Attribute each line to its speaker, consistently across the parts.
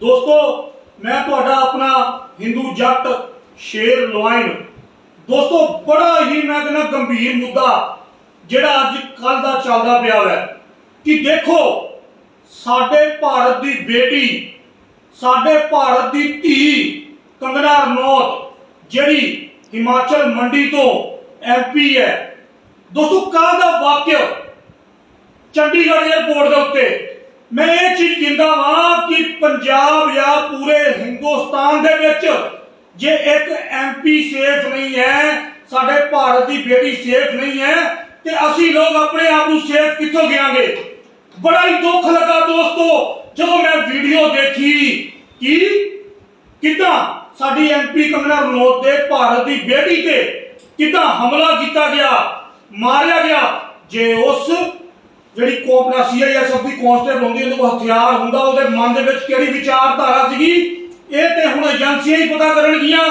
Speaker 1: ਦੋਸਤੋ, ਮੈਂ ਤੁਹਾਡਾ ਆਪਣਾ ਹਿੰਦੂ ਜੱਟ ਸ਼ੇਰ ਲੋਇਨ ਦੋਸਤੋ, ਬੜਾ ਹੀ ਮੈਂ ਕਹਿੰਦਾ ਗੰਭੀਰ ਮੁੱਦਾ ਜਿਹੜਾ ਅੱਜ ਕੱਲ ਦਾ ਚੱਲਦਾ ਪਿਆ ਹੈ ਕਿ ਦੇਖੋ, ਸਾਡੇ ਭਾਰਤ ਦੀ ਬੇਟੀ, ਸਾਡੇ ਭਾਰਤ ਦੀ ਧੀ ਕੰਗਨਾ ਰਣੌਤ, ਜਿਹੜੀ ਹਿਮਾਚਲ ਮੰਡੀ ਤੋਂ ਐਮਪੀ ਹੈ। ਦੋਸਤੋ ਕੱਲ ਦਾ ਵਾਕਿਆ ਚੰਡੀਗੜ੍ਹ ਏਅਰਪੋਰਟ ਦੇ ਉੱਤੇ ਮੈਂ ਇਹ ਚੀਜ਼ ਕਹਿੰਦਾ ਵਾਂ ਕਿ ਪੰਜਾਬ ਜਾਂ ਪੂਰੇ ਹਿੰਦੁਸਤਾਨ ਦੇ ਵਿੱਚ ਜੇ ਇੱਕ ਐਮਪੀ ਸੇਫ ਨਹੀਂ ਹੈ, ਸਾਡੇ ਭਾਰਤ ਦੀ ਬੇਟੀ ਸੇਫ ਨਹੀਂ ਹੈ, ਤੇ ਅਸੀਂ ਲੋਕ ਆਪਣੇ ਆਪ ਨੂੰ ਸੇਫ ਕਿੱਥੋਂ ਗਿਆਂਗੇ ਬੜਾ ਹੀ ਦੁੱਖ ਲੱਗਾ ਦੋਸਤੋ, ਜਦੋਂ ਮੈਂ ਵੀਡੀਓ ਦੇਖੀ ਕਿ ਕਿੱਦਾਂ ਸਾਡੀ ਐਮਪੀ ਕੰਗਨਾ ਰਣੌਤ ਦੇ ਭਾਰਤ ਦੀ ਬੇਟੀ ਤੇ ਕਿੱਦਾਂ ਹਮਲਾ ਕੀਤਾ ਗਿਆ, ਮਾਰਿਆ ਗਿਆ, ਜੇ ਉਸ ਜਿਹੜੀ ਕੋਪਨਾ ਸੀਆਈਐਸਐਫ ਦੀ ਕਾਂਸਟੇਬਲ ਹੁੰਦੀ ਉਹਦੇ ਹਥਿਆਰ ਹੁੰਦਾ, ਉਹਦੇ ਮਨ ਦੇ ਵਿੱਚ ਕਿਹੜੀ ਵਿਚਾਰਧਾਰਾ ਸੀਗੀ? ਇਹ ਤੇ ਹੁਣ ਏਜੰਸੀਆਂ ਹੀ ਪਤਾ ਕਰਨਗੀਆਂ।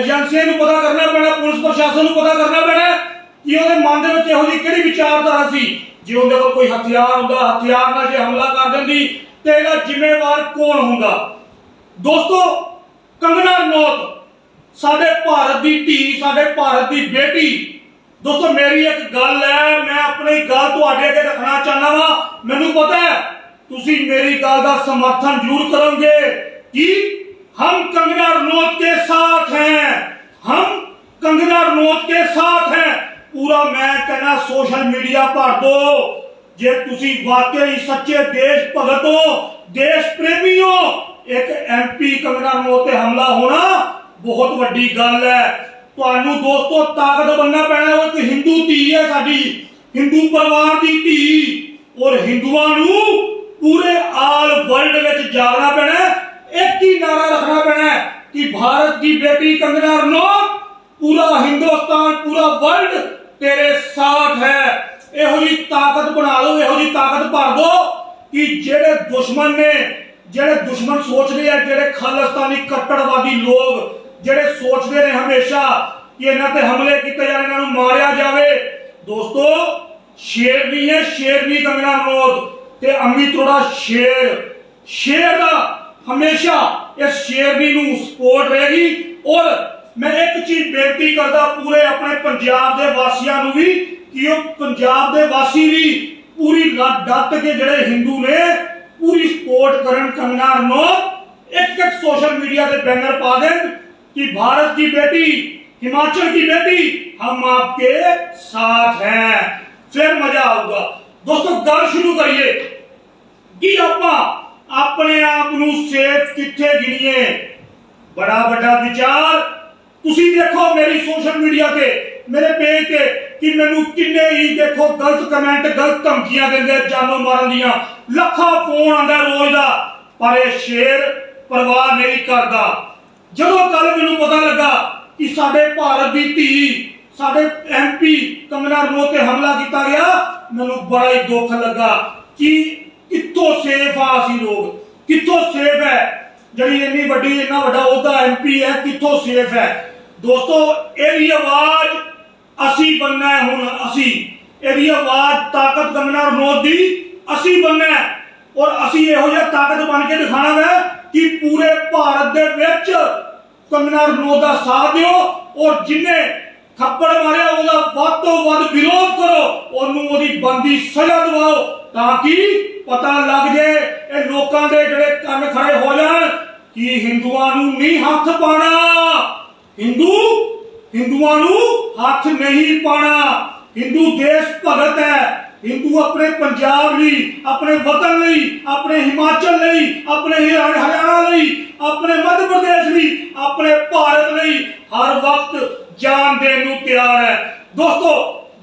Speaker 1: ਏਜੰਸੀਆਂ ਨੂੰ ਪਤਾ ਕਰਨਾ ਪੈਣਾ, ਪੁਲਿਸ ਪ੍ਰਸ਼ਾਸਨ ਨੂੰ ਪਤਾ ਕਰਨਾ ਪੈਣਾ ਕਿ ਉਹਦੇ ਮਨ ਦੇ ਵਿੱਚ ਇਹੋ ਜਿਹੀ ਕਿਹੜੀ ਵਿਚਾਰਧਾਰਾ ਸੀ, ਜੇ ਉਹਦੇ ਕੋਲ ਕੋਈ ਹਥਿਆਰ ਹੁੰਦਾ, ਹਥਿਆਰ ਨਾਲ ਜੇ ਹਮਲਾ ਕਰ ਦਿੰਦੀ, ਤੇ ਇਹਦਾ ਜ਼ਿੰਮੇਵਾਰ ਕੌਣ ਹੁੰਦਾ? ਦੋਸਤੋ ਕੰਗਨਾ ਨੌਤ ਸਾਡੇ ਭਾਰਤ ਦੀ ਧੀ, ਸਾਡੇ ਭਾਰਤ ਦੀ ਬੇਟੀ ਦੋਸਤੋ ਮੇਰੀ ਇੱਕ ਗੱਲ ਹੈ ਮੈਂ ਆਪਣੀ ਗੱਲ ਤੁਹਾਡੇ ਅੱਗੇ ਰੱਖਣਾ ਚਾਹੁੰਦਾ ਵਾਂ ਮੈਨੂੰ ਪਤਾ ਹੈ ਤੁਸੀਂ ਮੇਰੀ ਗੱਲ ਦਾ ਸਮਰਥਨ ਜ਼ਰੂਰ ਕਰੋਗੇ कि हम कंगना रनौत के साथ हैं हम कंगना रनौत के साथ हैं पूरा मैं कहना सोशल मीडिया ਭਰ ਦੋ ਜੇ ਤੁਸੀਂ ਵਾਕਈ ਸੱਚੇ ਦੇਸ਼ ਭਗਤ ਹੋ ਦੇਸ਼ ਪ੍ਰੇਮੀ ਹੋ ਇੱਕ ਐਮਪੀ ਕੰਗਨਾ ਰਣੌਤ ਤੇ ਹਮਲਾ ਹੋਣਾ ਬਹੁਤ ਵੱਡੀ ਗੱਲ ਹੈ ਤੁਹਾਨੂੰ ਦੋਸਤੋ ਤਾਕਤ ਬੰਨਣਾ ਪੈਣਾ ਉਹ ਇੱਕ ਹਿੰਦੂ ਧੀ ਹੈ ਸਾਡੀ, ਹਿੰਦੂ ਪਰਿਵਾਰ ਦੀ ਧੀ ਔਰ ਹਿੰਦੂਆਂ ਨੂੰ ਪੂਰੇ ਆਲ ਵਰਲਡ ਵਿੱਚ ਜਾਗਣਾ ਪੈਣਾ ਹੈ। ਇੱਕ ਹੀ ਨਾਰਾ ਰੱਖਣਾ ਪੈਣਾ ਹੈ ਕਿ ਭਾਰਤ ਦੀ ਬੇਟੀ ਕੰਗਨਾ ਰਣੌਤ ਪੂਰਾ ਹਿੰਦੁਸਤਾਨ, ਪੂਰਾ ਵਰਲਡ ਤੇਰੇ ਸਾਥ ਹੈ ਇਹੋ ਜੀ ਤਾਕਤ ਬਣਾ ਲਓ, ਇਹੋ ਜੀ ਤਾਕਤ ਭਰ ਦੋ ਕਿ ਜਿਹੜੇ ਦੁਸ਼ਮਣ ਨੇ, ਜਿਹੜੇ ਦੁਸ਼ਮਣ ਸੋਚਦੇ ਆ, ਜਿਹੜੇ ਖਾਲਿਸਤਾਨੀ ਕੱਟੜਵਾਦੀ ਲੋਕ ਜਿਹੜੇ ਸੋਚਦੇ ਨੇ ਹਮੇਸ਼ਾ ਕਿ ਇਹਨਾਂ ਤੇ ਹਮਲੇ ਕੀਤੇ ਜਾਣ, ਇਹਨਾਂ ਨੂੰ ਮਾਰਿਆ ਜਾਵੇ। ਦੋਸਤੋ, ਸ਼ੇਰ ਵੀ ਹੈ, ਸ਼ੇਰ ਵੀ ਕੰਗਣਾ ਮੌਤ ਤੇ ਅੰਮੀ ਥੋੜਾ ਸ਼ੇਰ। ਸ਼ੇਰ ਦਾ ਹਮੇਸ਼ਾ ਇਸ ਸ਼ੇਰ ਵੀ ਨੂੰ ਸਪੋਰਟ ਰਹੇਗੀ। ਔਰ ਮੈਂ ਇੱਕ ਚੀਜ਼ ਬੇਨਤੀ ਕਰਦਾ ਪੂਰੇ ਆਪਣੇ ਪੰਜਾਬ ਦੇ ਵਾਸੀਆਂ ਨੂੰ ਵੀ ਕਿ ਉਹ ਪੰਜਾਬ ਦੇ ਵਾਸੀ ਵੀ ਪੂਰੀ ਡੱਟ ਕੇ ਜਿਹੜੇ ਹਿੰਦੂ ਨੇ, ਪੂਰੀ ਸਪੋਰਟ ਕਰਨ ਕੰਗਣਾ ਨੂੰ। ਇੱਕ ਇੱਕ ਸੋਸ਼ਲ ਮੀਡੀਆ ਤੇ ਬੈਨਰ ਪਾ ਦੇਣ। कि भारत की बेटी हिमाचल की बेटी हम आपके साथ हैं फिर मजा आऊगा दोस्तों गल शुरू करिए ਕਿ ਆਪਾਂ ਆਪਣੇ ਆਪ ਨੂੰ ਸੇਫ ਕਿੱਥੇ ਗਿਣੀਏ ਬੜਾ ਵੱਡਾ ਵਿਚਾਰ ਤੁਸੀਂ ਦੇਖੋ ਮੇਰੀ ਸੋਸ਼ਲ ਮੀਡੀਆ ਤੇ ਮੇਰੇ ਪੇਜ ਤੇ ਕਿ ਮੈਨੂੰ ਕਿੰਨੇ ਹੀ ਦੇਖੋ ਗਲਤ ਕਮੈਂਟ ਗਲਤ ਧਮਕੀਆਂ ਦਿੰਦੇ ਜਾਨੋਂ ਮਾਰਨ ਦੀਆਂ ਲੱਖਾਂ ਫੋਨ ਆਂਦਾ ਰੋਜ਼ ਦਾ ਪਰ ਇਹ ਸ਼ੇਰ ਪਰਵਾਹ ਨਹੀਂ ਕਰਦਾ ਜਦੋਂ ਕੱਲ ਮੈਨੂੰ ਪਤਾ ਲੱਗਾ ਕਿ ਸਾਡੇ ਭਾਰਤ ਦੀ ਧੀ, ਸਾਡੇ ਐਮਪੀ ਕੰਗਨਾ ਰਣੌਤ ਤੇ ਹਮਲਾ ਕੀਤਾ ਗਿਆ, ਮੈਨੂੰ ਬੜਾ ਹੀ ਦੁੱਖ ਲੱਗਾ ਕਿ ਕਿੱਥੋਂ ਸੇਫ ਆ ਅਸੀਂ ਲੋਕ, ਕਿੱਥੋਂ ਸੇਫ ਹੈ? ਜਿਹੜੀ ਇੰਨੀ ਵੱਡੀ, ਇੰਨਾ ਵੱਡਾ ਉਹਦਾ ਐਮਪੀ ਹੈ, ਕਿੱਥੋਂ ਸੇਫ ਹੈ? ਦੋਸਤੋ, ਇਹਦੀ ਆਵਾਜ਼ ਅਸੀਂ ਬੰਨਾ ਹੁਣ, ਅਸੀਂ। ਇਹਦੀ ਆਵਾਜ਼ ਤਾਕਤ ਕੰਗਨਾ ਰਣੌਤ ਦੀ ਅਸੀਂ ਬੰਨਾ ਔਰ ਅਸੀਂ ਇਹੋ ਜਿਹਾ ਤਾਕਤ ਬਣ ਕੇ ਦਿਖਾਣਾ ਹੈ ਕਿ ਪੂਰੇ ਭਾਰਤ ਦੇ ਵਿੱਚ ਕੰਗਨਾ ਰਣੌਤ ਦਾ ਸਾਥ ਦਿਓ ਔਰ ਜਿਨੇ ਥੱਪੜ ਮਾਰਿਆ ਉਹਦਾ ਵੱਧ ਤੋਂ ਵੱਧ ਵਿਰੋਧ ਕਰੋ, ਉਹਨੂੰ ਉਹਦੀ ਬੰਦੀ ਸਜ਼ਾ ਦਿਵਾਓ ਤਾਂ ਕਿ ਪਤਾ ਲੱਗ ਜੇ ਇਹ ਲੋਕਾਂ ਦੇ ਜਿਹੜੇ ਕੰਨ ਖੜੇ ਹੋ ਜਾਣ ਕਿ ਹਿੰਦੂਆਂ ਨੂੰ ਨਹੀਂ ਹੱਥ ਪਾਣਾ। ਹਿੰਦੂ, ਹਿੰਦੂਆਂ ਨੂੰ ਹੱਥ ਨਹੀਂ ਪਾਣਾ। ਹਿੰਦੂ ਦੇਸ਼ ਭਗਤ ਹੈ। ਹਿੰਦੂ ਆਪਣੇ ਪੰਜਾਬ ਲਈ, ਆਪਣੇ ਵਤਨ ਲਈ, ਆਪਣੇ ਹਿਮਾਚਲ ਲਈ, ਆਪਣੇ ਹਰਿਆਣਾ ਲਈ, ਆਪਣੇ ਮੱਧ ਪ੍ਰਦੇਸ਼ ਲਈ, ਆਪਣੇ ਭਾਰਤ ਲਈ ਹਰ ਵਕਤ ਜਾਨ ਦੇਣ ਨੂੰ ਤਿਆਰ ਹੈ। ਦੋਸਤੋ,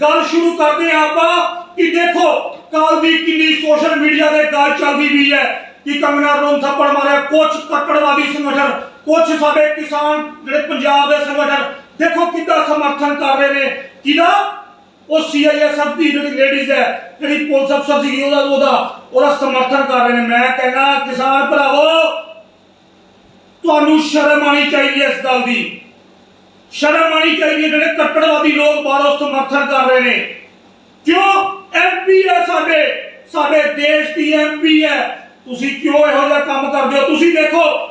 Speaker 1: ਗੱਲ ਸ਼ੁਰੂ ਕਰਦੇ ਹਾਂ ਆਪਾਂ ਕਿ ਦੇਖੋ ਕੱਲ ਦੀ ਕਿੰਨੀ ਸੋਸ਼ਲ ਮੀਡੀਆ ਤੇ ਗੱਲ ਚੱਲਦੀ ਵੀ ਹੈ ਕਿ ਕੰਗਨਾ ਰਣੌਤ ਥੱਪੜ ਮਾਰਿਆ ਕੁਝ ਕੱਟੜਵਾਦੀ ਸੰਗਠਨ ਕੁਝ ਸਾਡੇ ਕਿਸਾਨ ਜਿਹੜੇ ਪੰਜਾਬ ਦੇ ਸੰਗਠਨ, ਦੇਖੋ ਕਿੱਦਾਂ ਸਮਰਥਨ ਕਰ ਰਹੇ ਨੇ। ਕਿਹਦਾ? ਉਹ ਸੀਆਈਐਸਐਫ ਦੀ ਜਿਹੜੀ ਲੇਡੀਜ਼ ਹੈ, ਜਿਹੜੀ ਪੁਲਿਸ ਅਫਸਰ ਸੀਗੀ, ਉਹਦਾ ਉਹਦਾ ਉਹਦਾ ਸਮਰਥਨ ਕਰ ਰਹੇ ਨੇ। ਮੈਂ ਕਹਿੰਦਾ, ਕਿਸਾਨ ਭਰਾਵੋ, ਤੁਹਾਨੂੰ ਸ਼ਰਮ ਆਣੀ ਚਾਹੀਦੀ ਹੈ ਇਸ ਗੱਲ ਦੀ। ਸ਼ਰਮ ਆਣੀ ਚਾਹੀਦੀ ਹੈ ਜਿਹੜੇ ਕੱਟੜਵਾਦੀ ਲੋਕ ਬਾਹਰੋਂ ਸਮਰਥਨ ਕਰ ਰਹੇ ਨੇ। ਕਿਉਂ? ਐਮਪੀ ਹੈ ਸਾਡੇ। ਸਾਡੇ ਦੇਸ਼ ਦੀ ਐਮਪੀ ਹੈ। ਤੁਸੀਂ ਕਿਉਂ ਇਹੋ ਜਿਹਾ ਕੰਮ ਕਰਦੇ ਹੋ? ਤੁਸੀਂ ਦੇਖੋ,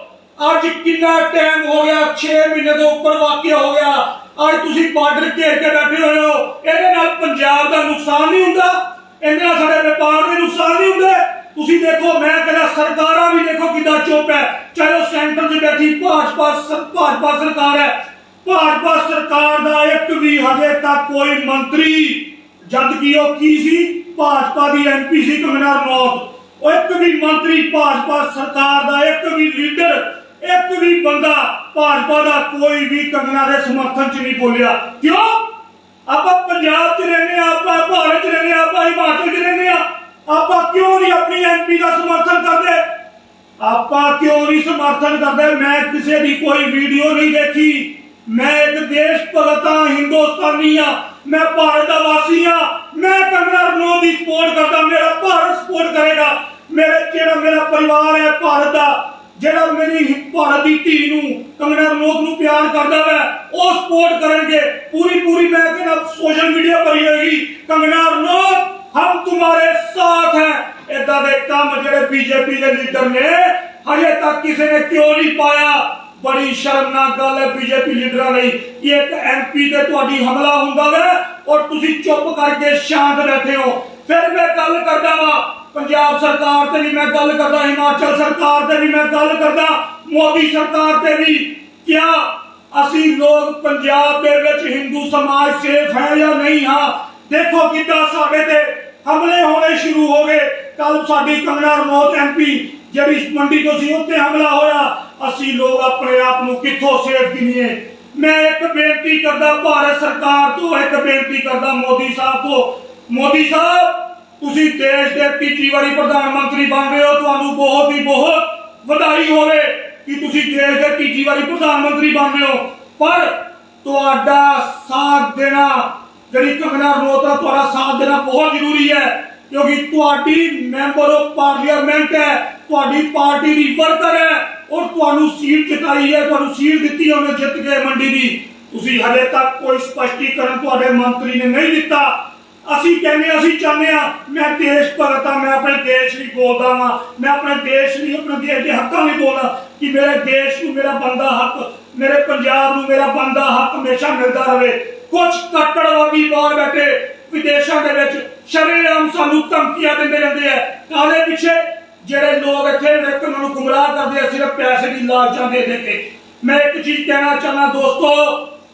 Speaker 1: ਅੱਜ ਕਿੰਨਾ ਟਾਈਮ ਹੋ ਗਿਆ 6 ਮਹੀਨੇ ਤੋਂ ਉੱਪਰ ਵਾਕਿਆ ਹੋ ਗਿਆ। ਅੱਜ ਤੁਸੀਂ ਬਾਰਡਰ ਘੇਰ ਕੇ ਬੈਠੇ ਹੋਏ ਹੋ, ਇਹਦੇ ਨਾਲ ਪੰਜਾਬ ਦਾ ਨੁਕਸਾਨ ਨਹੀਂ ਹੁੰਦਾ, ਇਹਦੇ ਨਾਲ ਸਾਡੇ ਵਪਾਰ ਦੇ ਨੁਕਸਾਨ ਨਹੀਂ ਹੁੰਦੇ। ਤੁਸੀਂ ਦੇਖੋ, ਮੈਂ ਕਹਿੰਦਾ ਸਰਕਾਰਾਂ ਵੀ ਦੇਖੋ ਕਿੱਦਾਂ ਚੁੱਪ ਹੈ। ਚਾਹੇ ਸੈਂਟਰ 'ਚ ਬੈਠੀ ਭਾਜਪਾ ਭਾਜਪਾ ਸਰਕਾਰ ਹੈ। ਭਾਜਪਾ ਸਰਕਾਰ ਦਾ ਇੱਕ ਵੀ ਹਜੇ ਤੱਕ ਕੋਈ ਮੰਤਰੀ, ਜਦ ਕਿ ਉਹ ਕੀ ਸੀ? ਭਾਜਪਾ ਦੀ ਐਮਪੀ ਸੀ ਕੰਗਨਾ ਰਣੌਤ ਉਹ ਇੱਕ ਵੀ ਮੰਤਰੀ ਭਾਜਪਾ ਸਰਕਾਰ ਦਾ ਇੱਕ ਵੀ ਲੀਡਰ, ਇੱਕ ਵੀ ਬੰਦਾ ਭਾਜਪਾ ਦਾ ਕੋਈ ਵੀ ਕੰਗਨਾ ਦੇ ਸਮਰਥਨ 'ਚ ਨਹੀਂ ਬੋਲਿਆ। ਕਿਉਂ? ਆਪਾਂ ਪੰਜਾਬ 'ਚ ਰਹਿੰਦੇ ਆ ਆਪਾਂ ਭਾਰਤ 'ਚ ਰਹਿੰਦੇ ਆ ਆਪਾਂ ਹਿਮਾਚਲ 'ਚ ਰਹਿੰਦੇ ਆ ਆਪਾਂ ਕਿਉਂ ਨਹੀਂ ਆਪਣੀ ਐਮਪੀ ਦਾ ਸਮਰਥਨ ਕਰਦੇ? ਆਪਾਂ ਕਿਉਂ ਨਹੀਂ ਸਮਰਥਨ ਕਰਦੇ? ਮੈਂ ਕਿਸੇ ਦੀ ਕੋਈ ਵੀਡੀਓ ਨਹੀਂ ਦੇਖੀ। ਮੈਂ ਇੱਕ ਦੇਸ਼ ਭਗਤ ਹਾਂ ਹਿੰਦੁਸਤਾਨੀ ਆ ਮੈਂ ਭਾਰਤ ਦਾ ਵਾਸੀ ਆ ਮੈਂ ਕੰਗਨਾ ਰਣੌਤ ਦੀ ਸਪੋਰਟ ਕਰਦਾ। ਮੇਰਾ ਭਾਰਤ ਸਪੋਰਟ ਕਰੇਗਾ। ਮੇਰੇ ਜਿਹੜਾ ਮੇਰਾ ਪਰਿਵਾਰ ਹੈ ਭਾਰਤ ਦਾ ਜਿਹੜਾ ਮੇਰੀ ਭਾਰਤ ਦੀ ਧੀ ਨੂੰ ਕੰਗਨਾ ਰਣੌਤ ਨੂੰ ਪਿਆਰ ਕਰਦਾ ਹੈ ਉਹ ਸਪੋਰਟ ਕਰਨਗੇ। ਪੂਰੀ ਪੂਰੀ ਮੈਂ ਕਹਿੰਦਾ ਸੋਸ਼ਲ ਮੀਡੀਆ ਭਰੀ ਹੋਏਗੀ। ਕੰਗਨਾ ਰਣੌਤ ਹਮ ਤੁਹਾਡੇ ਸਾਥ ਹੈ। ਇਦਾਂ ਦੇ ਕੰਮ ਜਿਹੜੇ ਬੀਜੇਪੀ ਦੇ ਲੀਡਰ ਨੇ, ਹਜੇ ਤੱਕ ਕਿਸੇ ਨੇ ਕਿਉਂ ਨਹੀਂ ਪਾਇਆ? ਬੜੀ ਸ਼ਰਮਨਾਕ ਗੱਲ ਹੈ ਬੀਜੇਪੀ ਲੀਡਰਾਂ ਲਈ। ਕਿ ਇੱਕ ਐਮਪੀ ਤੇ ਤੁਹਾਡੀ ਹਮਲਾ ਹੁੰਦਾ ਵਾ, ਔਰ ਤੁਸੀਂ ਚੁੱਪ ਕਰਕੇ ਸ਼ਾਂਤ ਬੈਠੇ ਹੋ। ਫਿਰ ਮੈਂ ਗੱਲ ਕਰਦਾ ਵਾਂ ਪੰਜਾਬ ਸਰਕਾਰ ਤੇ ਵੀ ਮੈਂ ਗੱਲ ਕਰਦਾ ਹਿਮਾਚਲ ਸਰਕਾਰ ਤੇ ਵੀ ਮੈਂ ਗੱਲ ਕਰਦਾ ਮੋਦੀ ਸਰਕਾਰ ਤੇ ਵੀ ਕਿਆ ਅਸੀਂ ਲੋਕ ਪੰਜਾਬ ਦੇ ਵਿੱਚ ਹਿੰਦੂ ਸਮਾਜ ਸੇਫ ਹੈ ਜਾਂ ਨਹੀਂ ਹਾਂ ਦੇਖੋ ਕਿੱਦਾਂ ਸਾਡੇ ਤੇ ਹਮਲੇ ਹੋਣੇ ਸ਼ੁਰੂ ਹੋ ਗਏ ਕੱਲ ਸਾਡੀ ਕੰਗਨਾ ਰਣੌਤ ਐਮਪੀ ਜਿਹੜੀ ਮੰਡੀ ਤੋਂ ਸੀ ਉੱਤੇ ਹਮਲਾ ਹੋਇਆ ਅਸੀਂ ਲੋਕ ਆਪਣੇ ਆਪ ਨੂੰ ਕਿੱਥੋਂ ਸੇਫ ਗਿਣੀਏ ਮੈਂ ਇੱਕ ਬੇਨਤੀ ਕਰਦਾ ਭਾਰਤ ਸਰਕਾਰ ਤੋਂ ਇੱਕ ਬੇਨਤੀ ਕਰਦਾ ਮੋਦੀ ਸਾਹਿਬ ਤੋਂ ਮੋਦੀ ਸਾਹਿਬ ਤੁਸੀਂ ਦੇਸ਼ ਦੇ ਤੀਜੀ ਵਾਰੀ ਪ੍ਰਧਾਨ ਮੰਤਰੀ ਬਣ ਰਹੇ ਹੋ, ਤੁਹਾਨੂੰ ਬਹੁਤ ਹੀ ਬਹੁਤ ਵਧਾਈ ਹੋਵੇ ਕਿ ਤੁਸੀਂ ਦੇਸ਼ ਦੇ ਤੀਜੀ ਵਾਰੀ ਪ੍ਰਧਾਨ ਮੰਤਰੀ ਬਣ ਰਹੇ ਹੋ। ਪਰ ਤੁਹਾਡਾ ਸਾਥ ਦੇਣਾ, ਜਿਹੜੀ ਕੰਗਨਾ ਰਣੌਤ ਤੁਹਾਡਾ ਸਾਥ ਦੇਣਾ ਬਹੁਤ ਜ਼ਰੂਰੀ ਹੈ, ਕਿਉਂਕਿ ਤੁਹਾਡੀ ਮੈਂਬਰ ਆਫ ਪਾਰਲੀਮੈਂਟ ਹੈ, ਤੁਹਾਡੀ ਪਾਰਟੀ ਦੀ ਵਰਕਰ ਹੈ, ਔਰ ਤੁਹਾਨੂੰ ਸੀਟ ਜਿਤਾਈ ਹੈ, ਤੁਹਾਨੂੰ ਸੀਟ ਦਿੱਤੀ ਹੈ, ਉਹਨੇ ਜਿੱਤ ਕੇ ਮੰਡੀ ਦੀ। ਤੁਸੀਂ ਹਲੇ ਤੱਕ ਕੋਈ ਸਪਸ਼ਟੀਕਰਨ ਤੁਹਾਡੇ ਮੰਤਰੀ ਨੇ ਨਹੀਂ ਦਿੱਤਾ। ਅਸੀਂ ਕਹਿੰਦੇ ਅਸੀਂ ਚਾਹੁੰਦੇ ਆ ਮੈਂ ਦੇਸ਼ ਭਗਤ ਹਾਂ, ਮੈਂ ਆਪਣੇ ਦੇਸ਼ ਲਈ ਬੋਲਦਾ ਵਾਂ, ਮੈਂ ਆਪਣੇ ਦੇਸ਼ ਲਈ, ਆਪਣੇ ਦੇਸ਼ ਦੇ ਹੱਕਾਂ ਲਈ ਬੋਲਦਾ ਕਿ ਮੇਰੇ ਦੇਸ਼ ਨੂੰ ਮੇਰਾ ਬੰਦਾ ਹੱਕ, ਮੇਰੇ ਪੰਜਾਬ ਨੂੰ ਮੇਰਾ ਬੰਦਾ ਹੱਕ ਹਮੇਸ਼ਾ ਮਿਲਦਾ ਰਹੇ। ਕੁਝ ਕੱਟੜਵਾਦੀ ਬਾਹਰ ਬੈਠੇ ਵਿਦੇਸ਼ਾਂ ਦੇ ਵਿੱਚ ਸ਼ਰੇਆਮ ਸਾਨੂੰ ਧਮਕੀਆਂ ਦਿੰਦੇ ਰਹਿੰਦੇ ਆ। ਕਾਲੇ ਪਿੱਛੇ? ਜਿਹੜੇ ਲੋਕ ਇੱਥੇ ਇੱਕ ਨੂੰ ਗੁੰਮਰਾਹ ਕਰਦੇ ਆ, ਸਿਰਫ ਪੈਸੇ ਦੀ ਲਾਲਚਾਂ ਦੇ ਦੇ ਕੇ। ਮੈਂ ਇੱਕ ਚੀਜ਼ ਕਹਿਣਾ ਚਾਹੁੰਦਾ, ਦੋਸਤੋ,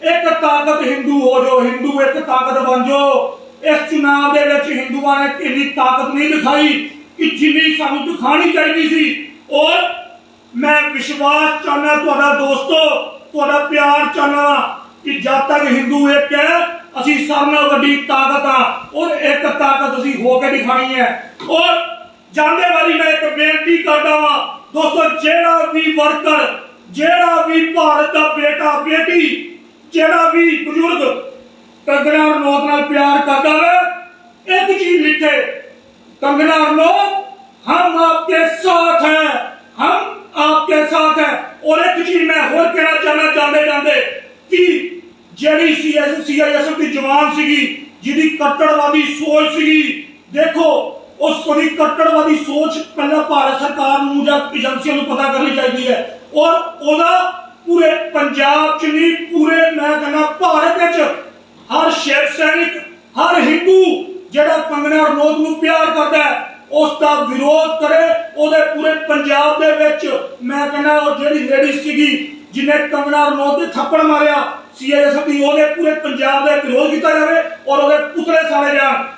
Speaker 1: ਇੱਕ ਤਾਕਤ ਹਿੰਦੂ ਹੋ ਜੋ ਹਿੰਦੂ ਇੱਕ ਤਾਕਤ ਬਣ ਜੋ ਇਸ ਚੁਣਾਵ ਦੇ ਵਿੱਚ ਹਿੰਦੂਆਂ ਨੇ ਇੰਨੀ ਤਾਕਤ ਨਹੀਂ ਦਿਖਾਈ ਕਿ ਜਿੰਨੀ ਸਾਨੂੰ ਦਿਖਾਣੀ ਚਾਹੀਦੀ ਸੀ। ਔਰ ਮੈਂ ਵਿਸ਼ਵਾਸ ਚਾਹੁੰਦਾ ਤੁਹਾਡਾ ਦੋਸਤੋ, ਤੁਹਾਡਾ ਪਿਆਰ ਚਾਹੁੰਦਾ ਕਿ ਜਦ ਤੱਕ ਹਿੰਦੂ ਇੱਕ ਹੈ, ਅਸੀਂ ਸਭ ਨਾਲੋਂ ਵੱਡੀ ਤਾਕਤ ਆ। ਔਰ ਇੱਕ ਤਾਕਤ ਅਸੀਂ ਹੋ ਕੇ ਦਿਖਾਣੀ ਹੈ। ਔਰ ਜਾਂਦੇ ਵਾਰੀ ਮੈਂ ਇੱਕ ਬੇਨਤੀ ਕਰਦਾ ਵਾਂ, ਦੋਸਤੋ, ਜਿਹੜਾ ਵੀ ਵਰਕਰ, ਜਿਹੜਾ ਵੀ ਭਾਰਤ ਦਾ ਬੇਟਾ, ਬੇਟੀ, ਜਿਹੜਾ ਵੀ ਬਜ਼ੁਰਗ ਕੰਗਨਾ ਰਣੌਤ ਨਾਲ ਪਿਆਰ ਕਰਦਾ ਹੈ ਇੱਕ ਚੀਜ਼ ਲਿਖੇ कंगना रनौत हम आपके साथ हैं हम आपके साथ हैं और एक चीज मैं ਹੋਰ ਕਹਿਣਾ ਚਾਹਨਾ ਜਾਂਦੇ ਜਾਂਦੇ ਕਿ ਜਿਹੜੀ ਸੀਐਸ ਸੀਆਈਐਸਐਫ ਦੀ ਜਵਾਨ ਸੀਗੀ ਜਿਹਦੀ ਕੱਟੜਵਾਦੀ ਸੋਚ ਸੀਗੀ ਦੇਖੋ ਉਸ ਦੀ ਕੱਟੜਵਾਦੀ ਸੋਚ ਪਹਿਲਾਂ ਭਾਰਤ ਸਰਕਾਰ ਨੂੰ ਜਾਂ ਏਜੰਸੀਆਂ ਨੂੰ ਪਤਾ ਕਰਨੀ ਚਾਹੀਦੀ ਹੈ ਔਰ ਉਹਦਾ ਪੂਰੇ ਪੰਜਾਬ ਚ ਨਹੀਂ ਪੂਰੇ ਮੈਂ ਕਹਿੰਦਾ ਭਾਰਤ ਵਿੱਚ ਹਰ ਸ਼ਿਵ ਸੈਨਿਕ, ਹਰ ਹਿੰਦੂ ਜਿਹੜਾ ਕੰਗਨਾ ਰਣੌਤ ਨੂੰ ਪਿਆਰ ਕਰਦਾ ਹੈ, ਉਸ ਦਾ ਵਿਰੋਧ ਕਰੇ। ਉਹਦੇ ਪੂਰੇ ਪੰਜਾਬ ਦੇ ਵਿੱਚ ਮੈਂ ਕਹਿੰਦਾ ਉਹ ਜਿਹੜੀ ਲੇਡੀ ਸੀਗੀ, ਜਿਹਨੇ ਕੰਗਨਾ ਰਣੌਤ ਦੇ ਥੱਪੜ ਮਾਰਿਆ ਸੀਐਸ ਦੀ, ਉਹਦੇ ਪੂਰੇ ਪੰਜਾਬ ਦੇ ਵਿਰੋਧ ਕੀਤਾ ਜਾਵੇ ਔਰ ਉਹਦੇ ਪੁਤਲੇ ਸਾੜੇ ਜਾਣ।